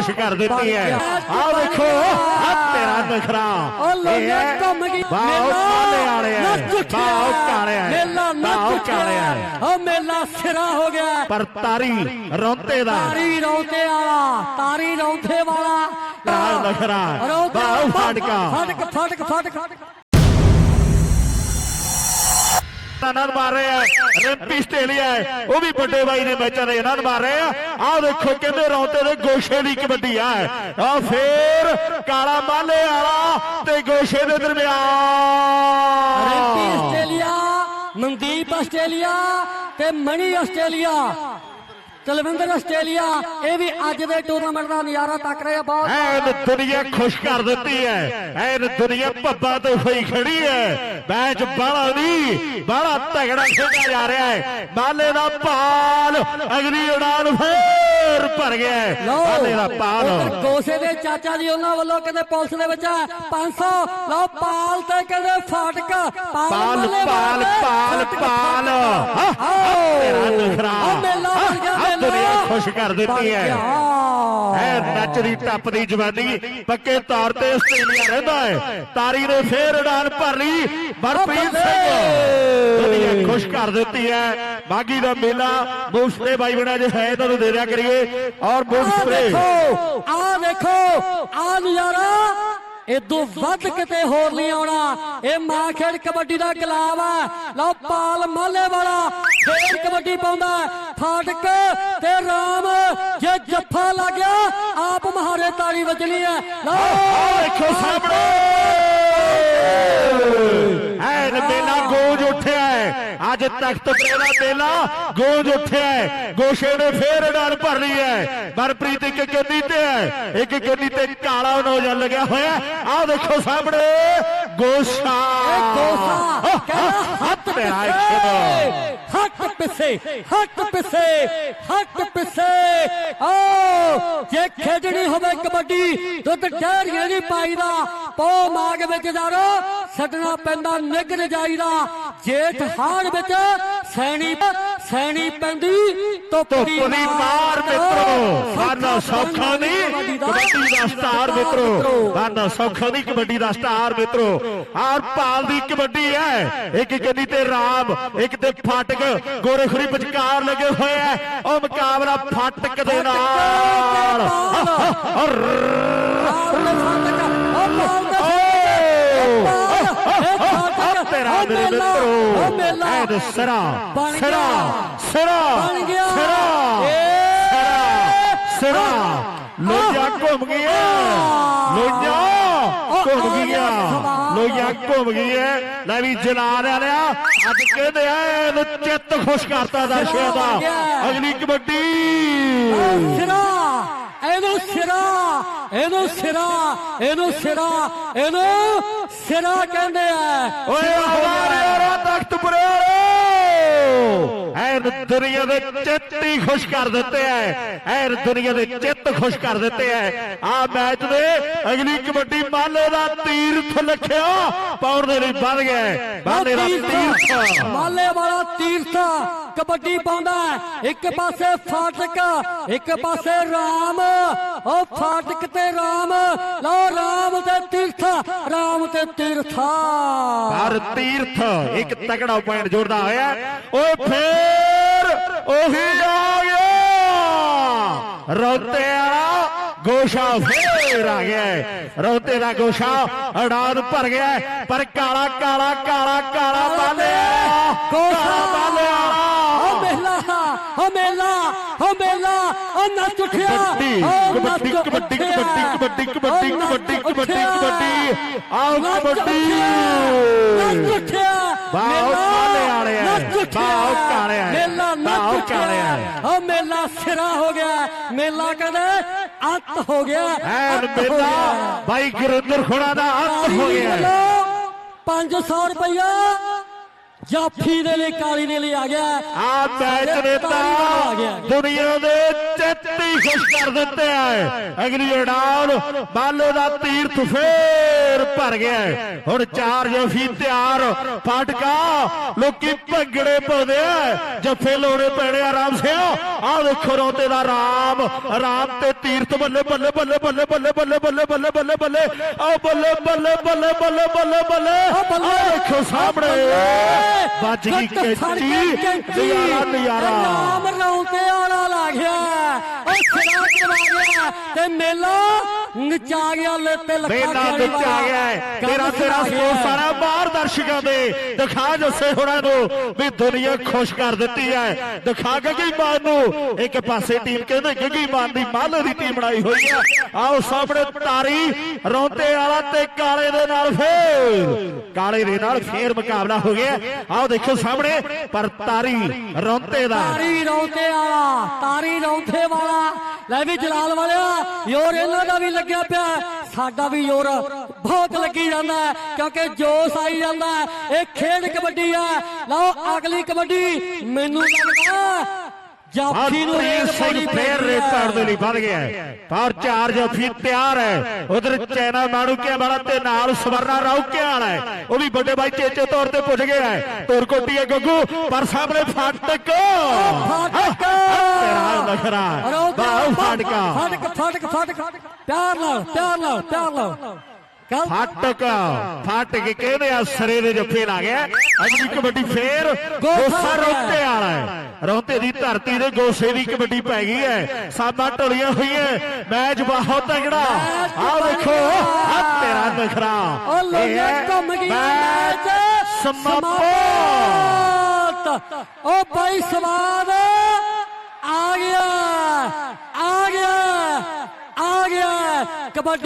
ਖੁਸ਼ ਕਰ ਦਿੱਤੀ ਹੈ। ਆਹ ਦੇਖੋ ਆ ਤੇਰਾ ਨਖਰਾ ਬਾਹ ਕਾਲੇ ਵਾਲੇ ਆ ਬਾਹ ਕਾਲੇ ਆ ਮੇਲਾ ਬਾਹ ਕਾਲੇ ਆ ਮੇਲਾ ਸਿਰਾ ਹੋ ਗਿਆ। ਪਰ ਤਾਰੀ ਰੌਂਤੇ ਦਾ। ਤਾਰੀ ਰੌਂਦੇ ਵਾਲਾ ਤਾਰੀ ਰੌਂਦੇ ਵਾਲਾ। ਨਖਰਾ। ਬਾਹ ਫਾਟਕਾ। ਫਟਕ ਫਟਕ ਫਟਕ। ਆਨੰਦ ਮਾਰ ਰਹੇ ਰਿੰਪੀ ਆਸਟ੍ਰੇਲੀਆ ਹੈ। ਉਹ ਵੀ ਵੱਡੇ ਬਾਈ ਦੇ ਮੈਚਾਂ ਦੇ ਆਨੰਦ ਮਾਰ ਰਹੇ ਆ। ਆਹ ਦੇਖੋ ਕਹਿੰਦੇ ਰੌਂਤੇ ਦੇ ਗੋਸ਼ੇ ਦੀ ਕਬੱਡੀ ਆ। ਆ ਫੇਰ ਕਾਲਾ ਮਾਲੇ ਵਾਲਾ ਤੇ ਗੋਸ਼ੇ ਦੇ ਰਿੰਪੀ ਦਰਮਿਆਨ ਆਸਟ੍ਰੇਲੀਆ ਮਨਦੀਪ ਆਸਟ੍ਰੇਲੀਆ ਤੇ ਮਣੀ ਆਸਟ੍ਰੇਲੀਆ। ਤਲਵਿੰਦਰ ਆਸਟ੍ਰੇਲੀਆ ਇਹ ਵੀ ਅੱਜ ਦੇ ਟੂਰਨਾਮੈਂਟ ਦਾ ਨਜ਼ਾਰਾ ਤੱਕ ਰਹੇ ਬਹੁਤ। ਐਨ ਦੁਨੀਆ ਖੁਸ਼ ਕਰ ਦਿੱਤੀ ਹੈ। ਐਨ ਦੁਨੀਆ ਭੱਬਾ ਤੋਂ ਹੋਈ ਖੜੀ ਹੈ। ਮੈਚ ਬਾਲਾ ਨਹੀਂ ਬਾਲਾ ਤਗੜਾ ਖੇਡਿਆ ਜਾ ਰਿਹਾ ਹੈ। ਮਾਲੇ ਦਾ ਪਾਲ ਅਗਲੀ ਉਡਾਨ ਫੇਰ ਭਰ ਗਿਆ ਮਾਲੇ ਦਾ ਪਾਲ। ਗੋਸੇ ਦੇ ਚਾਚਾ ਜੀ ਉਹਨਾਂ ਵੱਲੋਂ ਕਹਿੰਦੇ ਪੁਲਿਸ ਦੇ ਵਿੱਚ 500 ਲਓ ਪਾਲ ਤੇ ਕਹਿੰਦੇ ਫਾਟਕ। ਪਾਲ ਪਾਲ ਪਾਲ ਪਾਲ ਫਾਟਕ। ਹਾਂ, ਆਓ। ਤੇਰਾ ਨਖਰਾ। ਆਹ ਮੇਲਾ ਆਹ ਮੇਲਾ। ਖੁਸ਼ ਕਰ ਦਿੱਤੀ ਹੈ। ਐ ਨੱਚਦੀ ਟੱਪਦੀ ਜਵਾਨੀ ਪੱਕੇ ਤੌਰ ਤੇ ਆਸਟ੍ਰੇਲੀਆ ਰਹਿੰਦਾ ਹੈ। ਤਾਰੀ ਨੇ ਫੇਰ ਉਡਾਨ ਭਰ ਲਈ ਮਨਪ੍ਰੀਤ ਸਿੰਘ। ਦੁਨੀਆ ਖੁਸ਼ ਕਰ ਦਿੱਤੀ ਹੈ। ਬਾਗੀ ਦਾ ਮੇਲਾ ਮੂਸਰੇ ਬਾਈ ਬਣਾ ਜੇ ਹੈ ਤੁਹਾਨੂੰ ਦੇ ਦਿਆ ਕਰੀਏ। ਔਰ ਮੂਸਰੇ ਦੇਖੋ ਆਹ ਦੇਖੋ ਆਹ ਨਜ਼ਾਰਾ। ਇਦੋਂ ਵੱਧ ਕਿਤੇ ਹੋਰ ਨਹੀਂ ਆਉਣਾ। ਇਹ ਮਾਂ ਖੇਡ ਕਬੱਡੀ ਦਾ ਗੁਲਾਬ ਆ। ਲਓ ਪਾਲ ਮਾਲੇ ਵਾਲਾ। ਕਬੱਡੀ ਪਾਉਂਦਾ। ਫਾਟਕ ਤੇ ਰਾਮ ਜੇ ਜੱਫਾ ਲੱਗ ਗਿਆ ਆਪ ਮਹਾਰੇ ਤਾੜੀ ਵੱਜਣੀ ਹੈ। ਲਓ। ਦੇਖੋ ਸਾਹਮਣੇ। ਐਨ ਮੇਲਾ ਗੂੰਜ ਉੱਠਿਆ ਹੈ। ਅੱਜ ਤਖਤ ਦਾ ਮੇਲਾ ਗੂੰਜ ਉੱਠਿਆ ਹੈ। ਗੋਸ਼ੇ ਨੇ ਫੇਰ ਉਡਾਨ ਭਰ ਲਈ ਹੈ। ਮਨਪ੍ਰੀਤ ਇੱਕ ਗੱਡੀ ਤੇ ਹੈ। ਇੱਕ ਗੱਡੀ ਤੇ ਕਾਲਾ ਨੌਜਵਾਨ ਲੱਗਿਆ ਹੋਇਆ ਆਹ ਦੇਖੋ ਸਾਹਮਣੇ। ਗੋਸ਼ਾ। ਗੋਸਾ ਕਹਿੰਦਾ ਹੱਥ ਤੇਰਾ ਪਿੱਛੇ ਹੱਥ ਪਿੱਛੇ ਹੱਥ ਪਿੱਛੇ ਹੱਥ ਪਿੱਛੇ। ਓ ਜੇ ਖੇਡਣੀ ਹੋਵੇ ਕਬੱਡੀ ਦੁੱਧ ਡਹਿਰੀਆਂ ਨਹੀਂ ਪਾਈਦਾ। ਪੋ ਮਾਗ ਵਿੱਚ ਜਾਰੋ ਛੱਡਣਾ ਪੈਂਦਾ ਨਿਗਰ ਜਾਈਦਾ ਜੇਠ ਹਾੜ ਵਿੱਚ ਸੈਣੀ ਸੈਣੀ ਪੈਂਦੀ ਧੁੱਪ ਦੀ ਮਾਰ। ਮਿੱਤਰੋ ਸਾਡਾ ਸੌਖਾ ਨਹੀਂ। ਦਾ ਸਟਾਰ ਮਿੱਤਰੋ ਸਾਡਾ ਸੌਖਾ ਨਹੀਂ ਕਬੱਡੀ ਦਾ ਸਟਾਰ ਮਿੱਤਰੋ। ਆਰ ਪਾਲ ਦੀ ਕਬੱਡੀ ਹੈ। ਇੱਕ ਗੱਡੀ ਤੇ ਰਾਮ ਇੱਕ ਤੇ ਫਾਟਕ। ਗੋਰਖਰੀ ਵਿਚਕਾਰ ਲੱਗੇ ਹੋਏ ਹੈ। ਉਹ ਮੁਕਾਬਲਾ ਫਾਟਕ ਦੇ ਨਾਲ। ਤੇਰਾ ਮੇਰੇ ਮਿੱਤਰੋ। ਐ ਸਰਾ ਬਣ ਸਰਾ। ਸਰਾ। ਬਣ ਗਿਆ। ਸਰਾ ਏ। ਸਰਾ ਸਰਾ ਘੁੰਮ ਗਿਆ ਲੋਈਆ ਘੁੰਮ ਗਿਆ ਲੋਈਆ ਘੁੰਮ ਗਈ ਹੈ। ਲੈ ਵੀ ਜਲਾਲ ਵਾਲਿਆ ਅੱਜ ਕਹਿੰਦੇ ਆ ਇਹਨੂੰ ਚਿੱਤ ਖੁਸ਼ ਕਰਤਾ ਦਰਸ਼ਕਾਂ ਦਾ। ਅਗਲੀ ਕਬੱਡੀ। ਸਿਰਾ ਇਹਨੂੰ ਸਿਰਾ ਇਹਨੂੰ ਸਿਰਾ ਇਹਨੂੰ ਸਿਰਾ ਇਹਨੂੰ ਸਿਰਾ ਕਹਿੰਦੇ ਆ। ਓਏ ਹਮਾਰੇ ਐਨ ਦੁਨੀਆ ਦੇ ਚਿੱਤ ਹੀ ਖੁਸ਼ ਕਰ ਦਿੱਤੇ ਐ। ਐਨ ਦੁਨੀਆ ਦੇ ਚਿੱਤ ਖੁਸ਼ ਕਰ ਦਿੱਤੇ ਐ। ਆ ਮੈਚ ਦੇ ਅਗਲੀ ਕਬੱਡੀ ਮਾਲੇ ਦਾ ਤੀਰਥ ਲਖਿਆ ਪੌਰ ਦੇ ਲਈ ਵੱਧ ਗਿਆ। ਮਾਲੇ ਦਾ ਤੀਰਥ। ਮਾਲੇ ਵਾਲਾ ਤੀਰਥ ਕਬੱਡੀ ਪਾਉਂਦਾ। ਇੱਕ ਪਾਸੇ ਫਾਟਕ ਇੱਕ ਪਾਸੇ ਰਾਮ। ਉਹ ਫਾਟਕ ਤੇ ਰਾਮ ਲਓ ਰਾਮ ਤੇ ਤੀਰਥ ਰਾਮ ਤੇ ਤੀਰਥਾ। ਹਰ ਤੀਰਥ ਇੱਕ ਤਕੜਾ ਪੁਆਇੰਟ ਜੋੜਦਾ ਹੋਇਆ। ਓਏ ਫੇਰ ਉਹੀ ਆ ਗਿਆ ਰੌਤੇ ਵਾਲਾ ਗੋਸ਼ਾ ਫੇਰ ਆ ਗਿਆ ਹੈ। ਰੌਤੇ ਦਾ ਗੋਸ਼ਾ ਅੜਾਨ ਭਰ ਗਿਆ ਹੈ। ਪਰ ਕਾਲਾ ਕਾਲਾ ਕਾਲਾ ਕਾਲਾ ਬਾਲਿਆ ਕਾਲਾ ਬਾਲਿਆ ਓ ਮੇਲਾ ਓ ਮੇਲਾ ਓ ਮੇਲਾ ਓ ਨੱਚ ਉੱਠਿਆ ਕਬੱਡੀ ਓ ਕਬੱਡੀ ਨੱਚ ਕਬੱਡੀ ਉੱਠਿਆ। ਕਬੱਡੀ ਕਬੱਡੀ ਓ ਮੇਲਾ ਕਾਲੇ ਵਾਲੇ ਆ। ਨੱਚ ਉੱਠਿਆ। ਵਾਹ, ਉਹ ਕਾਲੇ ਆ। ਮੇਲਾ ਨੱਚ ਕਾਲੇ ਓ ਮੇਲਾ ਸਿਰਾ ਹੋ ਗਿਆ ਮੇਲਾ ਕਹਿੰਦੇ ਅੰਤ ਹੋ ਗਿਆ ਐਨ ਹੋ ਮੇਲਾ। ਬਾਈ ਗੁਰਿੰਦਰ ਖੋੜਾ ਦਾ ਅੰਤ ਹੋ ਗਿਆ ਹੈ। 500 ਰੁਪਇਆ ਜਾਫੀ ਦੇ ਲਈ ਕਾਲੀ ਦੇ ਲਈ ਆ ਗਿਆ ਆ ਮੈਚ ਨੇ ਆ ਤਾਂ ਗਿਆ ਦੁਨੀਆ ਦੇ ਚਿੱਤੀ ਖੁਸ਼ ਕਰ ਦਿੱਤੇ ਆ ਅਗਲੀ ਉਡਾਨ ਬਾਲੋ ਦਾ ਤੀਰਥ ਫੇਰ ਭਰ ਗਿਆ। ਹੁਣ ਚਾਰ ਜਫੀ ਤਿਆਰ ਫਾਟਕਾ ਲੋਕੀ ਭੰਗੜੇ ਪਾਉਂਦੇ ਆ ਜੱਫੇ ਲੋੜੇ ਪੈਣੇ ਆ ਰਾਮ ਸਿਆ ਆ ਦੇਖੋ ਰੋਤੇ ਦਾ ਰਾਮ ਰਾਮ ਤੇ ਤੀਰਥ ਬੱਲੇ ਬੱਲੇ ਬੱਲੇ ਬੱਲੇ ਬੱਲੇ ਬੱਲੇ ਬੱਲੇ ਬੱਲੇ ਬੱਲੇ ਬੱਲੇ ਆ ਬੱਲੇ ਬੱਲੇ ਬੱਲੇ ਬੱਲੇ ਬੱਲੇ ਬੱਲੇ ਆ ਦੇਖੋ ਸਾਹਮਣੇ ਵੱਜ ਗਈ ਕੈਂਚੀ। ਨਜ਼ਾਰਾ ਨਜ਼ਾਰਾ। ਨਾਮ ਰੌਂਤੇ ਵਾਲਾ ਲਾ ਗਿਆ। ਉਹ ਖੜਾ ਕਰਵਾ ਗਿਆ ਤੇ ਮੇਲਾ ਨਚਾ ਗਿਆ ਲੈ ਤੇ ਲੱਖਾਂ ਮੇਲਾ ਖਿਆਲੀ ਵਿੱਚ ਆ ਗਿਆ ਹੈ। ਤੇਰਾ ਤੇਰਾ ਸਪੋਰਟ ਸਾਰਾ ਬਾਹਰ ਦਰਸ਼ਕਾਂ ਦੇ। ਦਿਖਾ ਜੱਸੇ ਹੋਣਾ ਨੂੰ ਵੀ ਦੁਨੀਆ ਖੁਸ਼ ਕਰ ਦਿੱਤੀ ਹੈ। ਦਿਖਾ ਗੱਗੀ ਮਾਨ ਨੂੰ। ਇੱਕ ਪਾਸੇ ਟੀਮ ਕਹਿੰਦੇ ਗੱਗੀ ਮਾਨ ਦੀ ਮਾਲੇ ਦੀ ਟੀਮ ਬਣਾਈ ਹੋਈ ਹੈ। ਆਓ ਸਾਹਮਣੇ ਤਾਰੀ ਰੌਂਤੇ ਵਾਲਾ ਤੇ ਕਾਲੇ ਦੇ ਨਾਲ ਫੇਰ। ਕਾਲੇ ਦੇ ਨਾਲ ਫੇਰ ਮੁਕਾਬਲਾ ਹੋ ਗਿਆ। ਆਓ ਦੇਖੋ ਸਾਹਮਣੇ ਪਰ ਤਾਰੀ ਰੌਂਤੇ ਦਾ। ਤਾਰੀ ਰੌਂਤੇ ਵਾਲਾ ਤਾਰੀ ਰੌਂਤੇ ਵਾਲਾ। ਲੈ ਵੀ ਜਲਾਲ ਵਾਲਿਆ, ਯੋਰ ਇਹਨਾਂ ਦਾ ਵੀ ਲੱਗਿਆ ਪਿਆ। ਸਾਡਾ ਵੀ ਯੋਰ ਬਹੁਤ ਲੱਗੀ ਜਾਂਦਾ ਕਿਉਂਕਿ ਜੋਸ਼ ਆਈ ਜਾਂਦਾ ਇਹ ਖੇਡ ਕਬੱਡੀ ਆ। ਲਓ ਅਗਲੀ ਕਬੱਡੀ, ਮੈਨੂੰ ਲੱਗਦਾ ਜਾਫੀ ਨੂੰ ਰੇਡ ਸਿੰਘ ਫੇਰ। ਪਾਉਣ ਦੇ ਲਈ ਵੱਧ ਗਿਆ ਹੈ। ਪਰ ਚਾਰ ਜਫੀ ਤਿਆਰ ਹੈ ਉਧਰ ਚੈਨਾ ਮਾਣੂਕਿਆ ਵਾਲਾ ਤੇ ਨਾਲ ਸਵਰਨਾ ਰੌਕਿਆ ਵਾਲਾ ਹੈ। ਉਹ ਵੀ ਵੱਡੇ ਬਾਈ ਚੇਚੇ ਤੌਰ ਤੇ ਪੁੱਜ ਗਿਆ ਹੈ। ਤੁਰਕੋਟੀ ਹੈ ਗੱਗੂ ਪਰ ਸਾਹਮਣੇ ਫਾਟਕ। ਫਾਟਕ! ਤੇਰਾ ਨਖਰਾ। ਬਾਹੂ ਫਾਟਕਾ। ਫਾਟਕ ਫਾਟਕ ਫਾਟਕ। ਪਿਆਰ ਨਾਲ ਪਿਆਰ ਨਾਲ ਪਿਆਰ ਨਾਲ। ਫਾਟਕ ਫਾਟਕ। ਕਹਿੰਦੇ ਆ ਸਰੇ ਦੇ ਜੱਫੇ ਲਾ ਗਿਆ। ਅਗਲੀ ਕਬੱਡੀ ਫੇਰ ਗੋਸਾ ਰੌਂਤੇ ਵਾਲਾ ਹੈ। ਰੌਂਤੇ ਦੀ ਧਰਤੀ ਦੇ ਗੋਸੇ ਦੀ ਕਬੱਡੀ ਪੈ ਗਈ ਹੈ। ਸਾਬਾ ਢੋਲੀਆਂ ਹੋਈਆਂ। ਮੈਚ ਬਹੁਤ ਤਗੜਾ। ਆਹ ਦੇਖੋ ਆ ਤੇਰਾ ਨਖਰਾ। ਉਹ ਲੋਗੇ ਘੁੰਮ ਮੈਚ ਸਮਾਪਤ ਸਮਾਪਤ। ਉਹ ਭਾਈ ਸਵਾਦ ਆ ਗਿਆ। ਆ ਗਿਆ। ਆ ਗਿਆ। ਕਬੱਡੀ